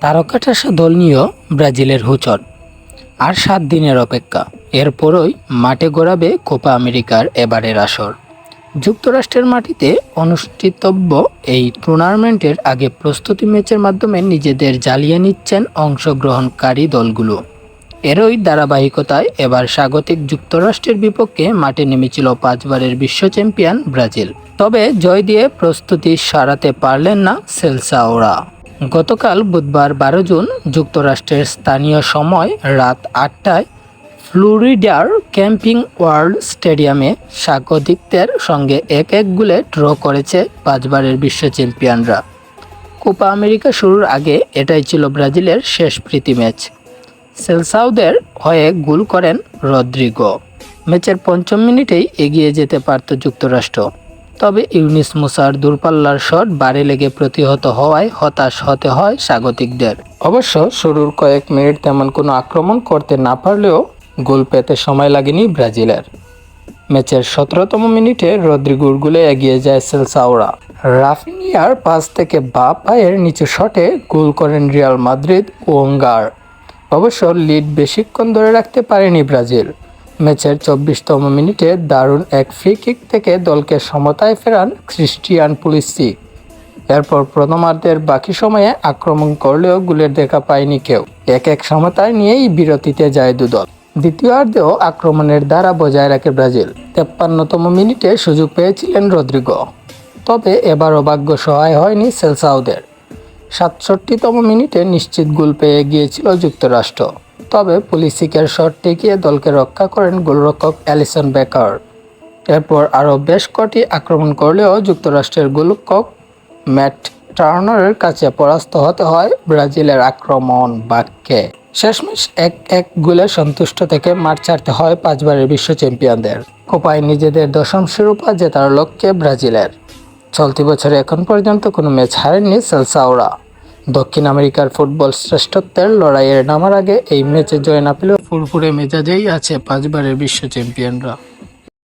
তারকাঠাসা দল নিয়েও ব্রাজিলের হুচট। আর সাত দিনের অপেক্ষা। এরপরই মাঠে গড়াবে কোপা আমেরিকার এবারের আসর। যুক্তরাষ্ট্রের মাটিতে অনুষ্ঠিতব্য এই টুর্নামেন্টের আগে প্রস্তুতি ম্যাচের মাধ্যমে নিজেদের জ্বালিয়ে নিচ্ছেন অংশগ্রহণকারী দলগুলো। এরই ধারাবাহিকতায় এবার স্বাগতিক যুক্তরাষ্ট্রের বিপক্ষে মাঠে নেমেছিল পাঁচবারের বিশ্ব চ্যাম্পিয়ন ব্রাজিল। তবে জয় দিয়ে প্রস্তুতি সারাতে পারলেন না সেলসাওরা। গতকাল বুধবার বারো জুন যুক্তরাষ্ট্রের স্থানীয় সময় রাত আটটায় ফ্লোরিডার ক্যাম্পিং ওয়ার্ল্ড স্টেডিয়ামে স্বাগতিকদের সঙ্গে এক এক গোলে ড্র করেছে পাঁচবারের বিশ্ব চ্যাম্পিয়নরা। কোপা আমেরিকা শুরুর আগে এটাই ছিল ব্রাজিলের শেষ প্রীতি ম্যাচ। সেলসাউদের হয়ে গোল করেন রদ্রিগো। ম্যাচের পঞ্চম মিনিটেই এগিয়ে যেতে পারত যুক্তরাষ্ট্র। তবে ইউনিস মুসার দূরপাল্লার শট বারে লেগে প্রতিহত হওয়ায় হতাশ হতে হয় স্বাগতিকদের। অবশ্য শুরুর কয়েক মিনিট তেমন কোনো আক্রমণ করতে না পারলেও গোল পেতে সময় লাগেনি ব্রাজিলের। ম্যাচের সতেরোতম মিনিটে রদ্রিগুর গুলে এগিয়ে যায় সেলসাওরা। রাফিনিয়ার পাস থেকে বা পায়ের নিচু শটে গোল করেন রিয়াল মাদ্রিদ ওঙ্গার অবশ্য লিড বেশিক্ষণ ধরে রাখতে পারেনি ব্রাজিল। ম্যাচের চব্বিশতম মিনিটে দারুণ এক ফ্রি কিক থেকে দলকে সমতায় ফেরান ক্রিস্টিয়ান পুলিসিক এরপর প্রথমার্ধের বাকি সময়ে আক্রমণ করলেও গুলের দেখা পায়নি কেউ। এক এক সমতায় নিয়েই বিরতিতে যায় দুদল। দ্বিতীয়ার্ধেও আক্রমণের দ্বারা বজায় রাখে ব্রাজিল। তেপ্পান্নতম মিনিটে সুযোগ পেয়েছিলেন রদ্রিগো। তবে এবারও ভাগ্য সহায় হয়নি সেলসাউদের। সাতষট্টিতম মিনিটে নিশ্চিত গোল পেয়ে গিয়েছিল যুক্তরাষ্ট্র। তবে পুলিসিকের শট ঠেকিয়ে দলকে রক্ষা করেন গোলরক্ষক অ্যালিসন বেকার। এরপর আরও বেশ কটি আক্রমণ করলেও যুক্তরাষ্ট্রের গোলরক্ষক ম্যাট টার্নারের কাছে পরাস্ত হতে হয় ব্রাজিলের আক্রমণ বাক্যে। শেষমেশ এক এক গোলে সন্তুষ্ট থেকে মাঠ ছাড়তে হয় পাঁচবারের বিশ্ব চ্যাম্পিয়নদের। কোপায় নিজেদের দশম শিরোপা জেতার লক্ষ্যে ব্রাজিলের। চলতি বছরে এখন পর্যন্ত কোনো ম্যাচ হারেননি সেলসাওরা। দক্ষিণ আমেরিকার ফুটবল শ্রেষ্ঠত্বের লড়াইয়ের নামার আগে এই ম্যাচে জয় না পেলেও ফুরফুরে মেজাজেই আছে পাঁচবারের বিশ্ব চ্যাম্পিয়নরা।